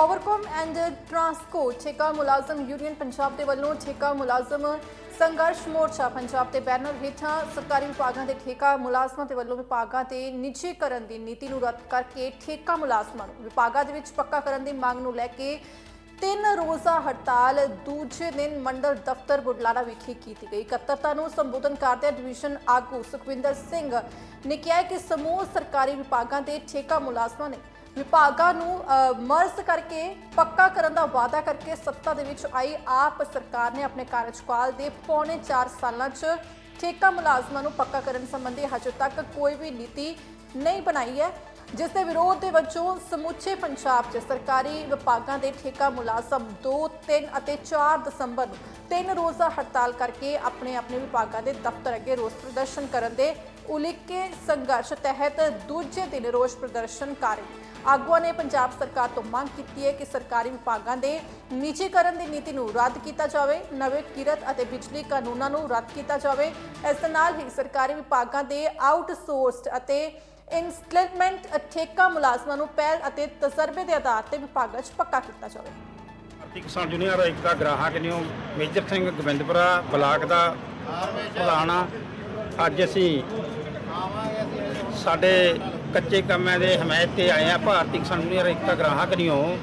Powercom and Transco ਠੇਕਾ ਮੁਲਾਜ਼ਮ union Punjab ਦੇ ਵੱਲੋਂ ਠੇਕਾ ਮੁਲਾਜ਼ਮ ਸੰਘਰਸ਼ ਮੋਰਚਾ ਪੰਜਾਬ ਦੇ ਬੈਨਰ ਹੇਠਾਂ ਸਰਕਾਰੀ ਵਿਭਾਗਾਂ ਦੇ ਠੇਕਾ ਮੁਲਾਜ਼ਮਾਂ ਦੇ ਵੱਲੋਂ ਵਿਭਾਗਾਂ ਦੇ ਨਿੱਜੀਕਰਨ ਦੀ ਨੀਤੀ ਨੂੰ ਰੱਦ ਕਰਕੇ ਠੇਕਾ ਮੁਲਾਜ਼ਮਾਂ ਨੂੰ ਵਿਭਾਗਾਂ ਦੇ ਵਿੱਚ ਪੱਕਾ ਕਰਨ ਦੀ ਮੰਗ ਨੂੰ ਲੈ ਕੇ ਤਿੰਨ ਰੋਜ਼ਾ ਹੜਤਾਲ, ਦੂਜੇ ਦਿਨ ਮੰਡਲ ਦਫ਼ਤਰ ਬੁਢਲਾਡਾ ਵਿਖੇ ਕੀਤੀ ਗਈ। ਇਕੱਤਰਤਾ ਨੂੰ ਸੰਬੋਧਨ ਕਰਦਿਆਂ ਡਿਵੀਜ਼ਨ ਆਗੂ ਸੁਖਵਿੰਦਰ ਸਿੰਘ ਨੇ ਕਿਹਾ ਕਿ ਸਮੂਹ ਸਰਕਾਰੀ ਵਿਭਾਗਾਂ ਦੇ ਠੇਕਾ ਮੁਲਾਜ਼ਮਾਂ ਨੇ ਵਿਭਾਗਾਂ ਨੂੰ ਮਰਜ਼ ਕਰਕੇ ਪੱਕਾ ਕਰਨ ਦਾ ਵਾਅਦਾ ਕਰਕੇ ਸੱਤਾ ਦੇ ਵਿੱਚ ਆਈ ਆਪ ਸਰਕਾਰ ਨੇ ਆਪਣੇ ਕਾਰਜਕਾਲ ਦੇ ਪੌਣੇ 4 ਸਾਲਾਂ 'ਚ ਠੇਕਾ ਮੁਲਾਜ਼ਮਾਂ ਨੂੰ ਪੱਕਾ ਕਰਨ ਸੰਬੰਧੀ ਹਜੇ ਤੱਕ ਕੋਈ ਵੀ ਨੀਤੀ ਨਹੀਂ ਬਣਾਈ ਹੈ ਜਿਸ ਦੇ ਵਿਰੋਧ ਦੇ ਵਜੋਂ ਸਮੁੱਚੇ ਪੰਜਾਬ 'ਚ ਸਰਕਾਰੀ ਵਿਭਾਗਾਂ ਦੇ ਠੇਕਾ ਮੁਲਾਜ਼ਮ 2, 3 ਅਤੇ 4 ਦਸੰਬਰ ਨੂੰ ਤਿੰਨ ਰੋਜ਼ਾ ਹੜਤਾਲ ਕਰਕੇ ਆਪਣੇ ਆਪਣੇ ਵਿਭਾਗਾਂ ਦੇ ਦਫ਼ਤਰ ਅੱਗੇ ਰੋਸ ਪ੍ਰਦਰਸ਼ਨ ਕਰਨ ਦੇ ਉਲੀਕੇ ਸੰਘਰਸ਼ ਤਹਿਤ ਦੂਜੇ ਦਿਨ ਰੋਸ ਪ੍ਰਦਰਸ਼ਨ ਕਰ ਰਹੇ ਆਗੂਆਂ ਨੇ ਪੰਜਾਬ ਸਰਕਾਰ ਤੋਂ ਮੰਗ ਕੀਤੀ ਹੈ ਕਿ ਸਰਕਾਰੀ ਵਿਭਾਗਾਂ ਦੇ ਨਿੱਜੀਕਰਨ ਦੀ ਨੀਤੀ ਨੂੰ ਰੱਦ ਕੀਤਾ ਜਾਵੇ ਨਵੇਂ ਕਿਰਤ ਅਤੇ ਬਿਜਲੀ ਕਾਨੂੰਨਾਂ ਨੂੰ ਰੱਦ ਕੀਤਾ ਜਾਵੇ। ਇਸ ਦੇ ਨਾਲ ਹੀ ਸਰਕਾਰੀ ਵਿਭਾਗਾਂ ਦੇ ਆਊਟਸੋਰਸਡ ਅਤੇ ਇਨਸਟਲਮੈਂਟ ਠੇਕਾ ਮੁਲਾਜ਼ਮਾਂ ਨੂੰ ਪਹਿਲ ਅਤੇ ਤਜਰਬੇ ਦੇ ਆਧਾਰ ਤੇ ਵਿਭਾਗਾਂ 'ਚ ਪੱਕਾ ਕੀਤਾ ਜਾਵੇ। ਭਾਰਤੀ ਕਿਸਾਨ ਜੂਨੀਅਰ ਏਕਤਾ ਗ੍ਰਾਹਕ ਨਿਓ ਮੇਜਰ ਸਿੰਘ ਗੋਬਿੰਦਪੁਰਾ ਬਲਾਕ ਦਾ ਪ੍ਰਧਾਨ ਅੱਜ ਅਸੀਂ ਸਾਡੇ ਕੱਚੇ ਕੰਮਾਂ ਦੇ ਹਮਾਇਤ ਤੇ ਆਏ ਆ, ਭਾਰਤੀ ਕਿਸਾਨ ਜੂਨੀਅਰ ਏਕਤਾ ਗ੍ਰਾਹਕ ਨਿਓ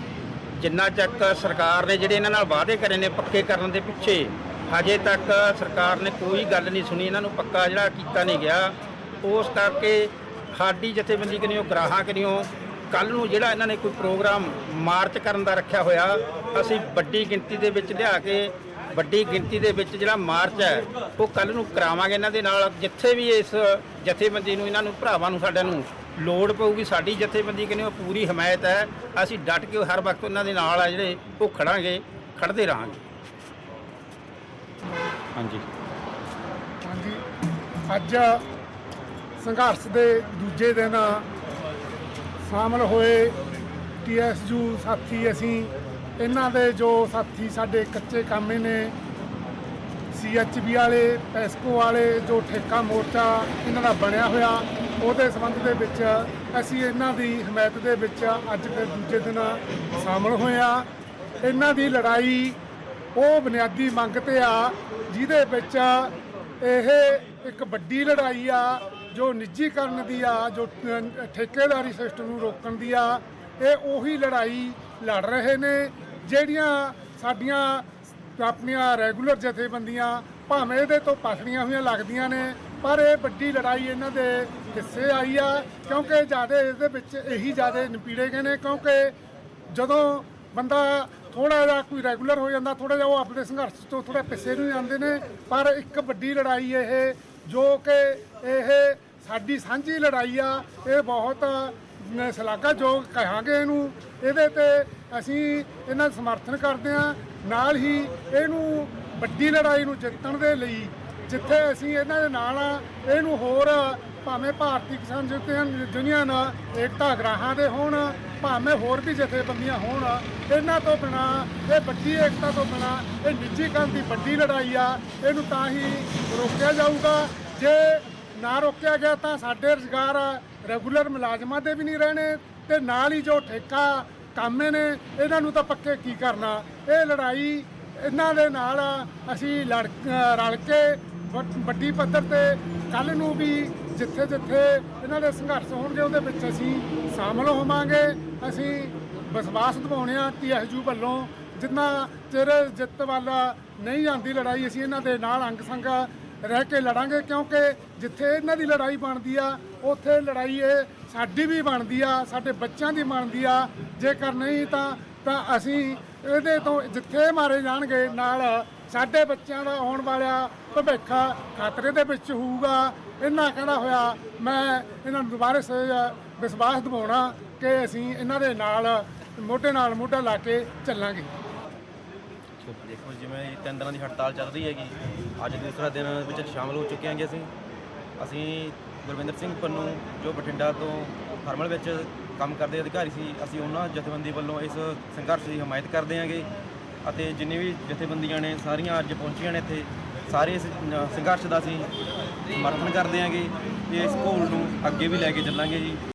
ਜਿੰਨਾ ਚੱਕ ਸਰਕਾਰ ਨੇ ਜਿਹੜੇ ਇਹਨਾਂ ਨਾਲ ਵਾਅਦੇ ਕਰੇ ਨੇ ਪੱਕੇ ਕਰਨ ਦੇ ਪਿੱਛੇ, ਹਜੇ ਤੱਕ ਸਰਕਾਰ ਨੇ ਕੋਈ ਗੱਲ ਨਹੀਂ ਸੁਣੀ, ਇਹਨਾਂ ਨੂੰ ਪੱਕਾ ਜਿਹੜਾ ਕੀਤਾ ਨਹੀਂ ਗਿਆ। ਉਸ ਕਰਕੇ ਸਾਡੀ ਜਥੇਬੰਦੀ ਕਨੀਓ ਗ੍ਰਾਹਕ ਕਨੀਓ ਕੱਲ ਨੂੰ ਜਿਹੜਾ ਇਹਨਾਂ ਨੇ ਕੋਈ ਪ੍ਰੋਗਰਾਮ ਮਾਰਚ ਕਰਨ ਦਾ ਰੱਖਿਆ ਹੋਇਆ, ਅਸੀਂ ਵੱਡੀ ਗਿਣਤੀ ਦੇ ਵਿੱਚ ਲਿਆ ਕੇ ਵੱਡੀ ਗਿਣਤੀ ਦੇ ਵਿੱਚ ਜਿਹੜਾ ਮਾਰਚ ਹੈ, ਉਹ ਕੱਲ ਨੂੰ ਕਰਾਵਾਂਗੇ ਇਹਨਾਂ ਦੇ ਨਾਲ। ਜਿੱਥੇ ਵੀ ਇਸ ਜਥੇਬੰਦੀ ਨੂੰ, ਇਹਨਾਂ ਨੂੰ, ਭਰਾਵਾਂ ਨੂੰ, ਸਾਡਿਆਂ ਨੂੰ ਲੋੜ ਪਊਗੀ, ਸਾਡੀ ਜਥੇਬੰਦੀ ਕਹਿੰਦੇ ਉਹ ਪੂਰੀ ਹਮਾਇਤ ਹੈ। ਅਸੀਂ ਡਟ ਕੇ ਹਰ ਵਕਤ ਉਹਨਾਂ ਦੇ ਨਾਲ ਆ ਜਿਹੜੇ, ਉਹ ਖੜਾਂਗੇ ਖੜਦੇ ਰਹਾਂਗੇ। ਹਾਂਜੀ। ਹਾਂਜੀ। ਅੱਜ ਸੰਘਰਸ਼ ਦੇ ਦੂਜੇ ਦਿਨ ਸ਼ਾਮਲ ਹੋਏ ਟੀਐਸਯੂ ਸਾਥੀ ਅਸੀਂ ਇਹਨਾਂ ਦੇ ਜੋ ਸਾਥੀ ਸਾਡੇ ਕੱਚੇ ਕਾਮੇ ਨੇ ਸੀਐਚਬੀ ਵਾਲੇ, ਪੈਸਕੋ ਵਾਲੇ, ਜੋ ਠੇਕਾ ਮੋਰਚਾ ਇਹਨਾਂ ਦਾ ਬਣਿਆ ਹੋਇਆ, ਉਹਦੇ ਸੰਬੰਧ ਦੇ ਵਿੱਚ ਅਸੀਂ ਇਹਨਾਂ ਦੀ ਹਮਾਇਤ ਦੇ ਵਿੱਚ ਅੱਜ ਦੇ ਦੂਜੇ ਦਿਨ ਸ਼ਾਮਲ ਹੋਏ ਆ ਇਹਨਾਂ ਦੀ ਲੜਾਈ ਉਹ ਬੁਨਿਆਦੀ ਮੰਗ ਤੇ ਆ, ਜਿਹਦੇ ਵਿੱਚ ਇਹ ਇੱਕ ਵੱਡੀ ਲੜਾਈ ਆ, ਜੋ ਨਿੱਜੀਕਰਨ ਦੀ ਆ, ਜੋ ਠੇਕੇਦਾਰੀ ਸਿਸਟਮ ਨੂੰ ਰੋਕਣ ਦੀ ਆ, ਇਹ ਉਹੀ ਲੜਾਈ ਲੜ ਰਹੇ ਨੇ। ਜਿਹੜੀਆਂ ਸਾਡੀਆਂ ਆਪਣੀਆਂ ਰੈਗੂਲਰ ਜਥੇਬੰਦੀਆਂ ਭਾਵੇਂ ਇਹਦੇ ਤੋਂ ਪਛੜੀਆਂ ਹੋਈਆਂ ਲੱਗਦੀਆਂ ਨੇ, ਪਰ ਇਹ ਵੱਡੀ ਲੜਾਈ ਇਹਨਾਂ ਦੇ ਹਿੱਸੇ ਆਈ ਆ, ਕਿਉਂਕਿ ਜ਼ਿਆਦਾ ਇਹਦੇ ਵਿੱਚ ਇਹੀ ਜ਼ਿਆਦਾ ਨਪੀੜੇ ਗਏ ਨੇ, ਕਿਉਂਕਿ ਜਦੋਂ ਬੰਦਾ ਥੋੜਾ ਜਿਹਾ ਕੋਈ ਰੈਗੂਲਰ ਹੋ ਜਾਂਦਾ ਥੋੜਾ ਜਿਹਾ ਉਹ ਆਪਣੇ ਸੰਘਰਸ਼ ਤੋਂ ਥੋੜਾ ਪਿੱਛੇ ਨੂੰ ਜਾਂਦੇ ਨੇ, ਪਰ ਇੱਕ ਵੱਡੀ ਲੜਾਈ ਇਹ, ਜੋ ਕਿ ਇਹ ਸਾਡੀ ਸਾਂਝੀ ਲੜਾਈ ਆ, ਇਹ ਬਹੁਤ ਸ਼ਲਾਘਾਯੋਗ ਕਹਾਂਗੇ ਇਹਨੂੰ। ਇਹਦੇ ਤੇ ਅਸੀਂ ਇਹਨਾਂ ਦਾ ਸਮਰਥਨ ਕਰਦੇ ਹਾਂ। ਨਾਲ ਹੀ ਇਹਨੂੰ ਵੱਡੀ ਲੜਾਈ ਨੂੰ ਜਿੱਤਣ ਦੇ ਲਈ ਜਿੱਥੇ ਅਸੀਂ ਇਹਨਾਂ ਦੇ ਨਾਲ ਆ ਇਹਨੂੰ ਹੋਰ ਭਾਵੇਂ ਭਾਰਤੀ ਕਿਸਾਨ ਯੂਨੀਅਨ ਯੂਨੀਅਨ ਏਕਤਾ ਗ੍ਰਾਹਾਂ ਦੇ ਹੋਣ, ਭਾਵੇਂ ਹੋਰ ਵੀ ਜਥੇਬੰਦੀਆਂ ਹੋਣ, ਇਹਨਾਂ ਤੋਂ ਬਿਨਾ, ਇਹ ਵੱਡੀ ਏਕਤਾ ਤੋਂ ਬਿਨਾ, ਇਹ ਨਿੱਜੀਕਰਨ ਦੀ ਵੱਡੀ ਲੜਾਈ ਆ, ਇਹਨੂੰ ਤਾਂ ਹੀ ਰੋਕਿਆ ਜਾਊਗਾ। ਜੇ ਨਾ ਰੋਕਿਆ ਗਿਆ ਤਾਂ ਸਾਡੇ ਰੁਜ਼ਗਾਰ ਰੈਗੂਲਰ ਮੁਲਾਜ਼ਮਾਂ ਦੇ ਵੀ ਨਹੀਂ ਰਹਿਣੇ ਤੇ ਨਾਲ ਹੀ ਜੋ ਠੇਕਾ ਕਾਮੇ ਨੇ, ਇਹਨਾਂ ਨੂੰ ਤਾਂ ਪੱਕੇ ਕੀ ਕਰਨਾ? ਇਹ ਲੜਾਈ ਇਹਨਾਂ ਦੇ ਨਾਲ ਅਸੀਂ ਲੜ ਰਲ ਕੇ ਵੱਡ- ਵੱਡੀ ਪੱਧਰ ਤੇ ਕੱਲ ਨੂੰ ਵੀ ਜਿੱਥੇ ਜਿੱਥੇ ਇਹਨਾਂ ਦੇ ਸੰਘਰਸ਼ ਹੋਣਗੇ ਉਹਦੇ ਵਿੱਚ ਅਸੀਂ ਸ਼ਾਮਲ ਹੋਵਾਂਗੇ। ਅਸੀਂ ਵਿਸ਼ਵਾਸ ਦਿਵਾਉਣੇ ਆ ਟੀਐਸਯੂ ਵੱਲੋਂ। ਜਿੰਨਾ ਚਿਰ ਜਿੱਤ ਵੱਲ ਨਹੀਂ ਜਾਂਦੀ ਲੜਾਈ, ਅਸੀਂ ਇਹਨਾਂ ਦੇ ਨਾਲ ਅੰਗ ਸੰਗ ਰਹਿ ਕੇ ਲੜਾਂਗੇ ਕਿਉਂਕਿ ਜਿੱਥੇ ਇਹਨਾਂ ਦੀ ਲੜਾਈ ਬਣਦੀ ਆ, ਉੱਥੇ ਲੜਾਈ ਇਹ ਸਾਡੀ ਵੀ ਬਣਦੀ ਆ, ਸਾਡੇ ਬੱਚਿਆਂ ਦੀ ਬਣਦੀ ਆ। ਜੇਕਰ ਨਹੀਂ ਤਾਂ ਤਾਂ ਅਸੀਂ ਇਹਦੇ ਤੋਂ ਜਿੱਥੇ ਮਾਰੇ ਜਾਣਗੇ, ਨਾਲ ਸਾਡੇ ਬੱਚਿਆਂ ਦਾ ਆਉਣ ਵਾਲਾ ਭਵਿੱਖ ਖਤਰੇ ਦੇ ਵਿੱਚ ਹੋਊਗਾ। ਇਹਨਾਂ ਕਹਿਣਾ ਹੋਇਆ, ਮੈਂ ਇਹਨਾਂ ਨੂੰ ਦੁਬਾਰਾ ਸੇ, ਵਿਸ਼ਵਾਸ ਦਿਵਾਉਣਾ ਕਿ ਅਸੀਂ ਇਹਨਾਂ ਦੇ ਨਾਲ, ਮੋਢੇ ਨਾਲ ਮੋਢਾ ਲਾ ਕੇ ਚੱਲਾਂਗੇ। ਦੇਖੋ ਜਿਵੇਂ ਇਹ ਤਿੰਨ ਦਿਨਾਂ ਦੀ ਹੜਤਾਲ ਚੱਲ ਰਹੀ ਹੈਗੀ, ਅੱਜ ਦੂਸਰਾ ਦਿਨ ਵਿੱਚ ਸ਼ਾਮਲ ਹੋ ਚੁੱਕੇ ਹਾਂਗੇ ਅਸੀਂ। ਅਸੀਂ ਗੁਰਵਿੰਦਰ ਸਿੰਘ ਪੰਨੂ, ਜੋ ਬਠਿੰਡਾ ਤੋਂ ਫਰਮਲ ਵਿੱਚ ਕੰਮ ਕਰਦੇ ਅਧਿਕਾਰੀ ਸੀ, ਅਸੀਂ ਉਹਨਾਂ ਜਥੇਬੰਦੀ ਵੱਲੋਂ ਇਸ ਸੰਘਰਸ਼ ਦੀ ਹਮਾਇਤ ਕਰਦੇ ਹਾਂਗੇ। ਅਤੇ ਜਿੰਨੇ ਵੀ ਜਥੇਬੰਦੀਆਂ ਨੇ, ਸਾਰੀਆਂ ਅੱਜ ਪਹੁੰਚੀਆਂ ਨੇ ਇੱਥੇ, ਸਾਰੇ ਇਸ ਸੰਘਰਸ਼ ਦਾ ਅਸੀਂ ਸਮਰਥਨ ਕਰਦੇ ਹਾਂਗੇ। ਤੇ ਇਸ ਘੋਲ ਨੂੰ ਅੱਗੇ ਵੀ ਲੈ ਕੇ ਚੱਲਾਂਗੇ ਜੀ।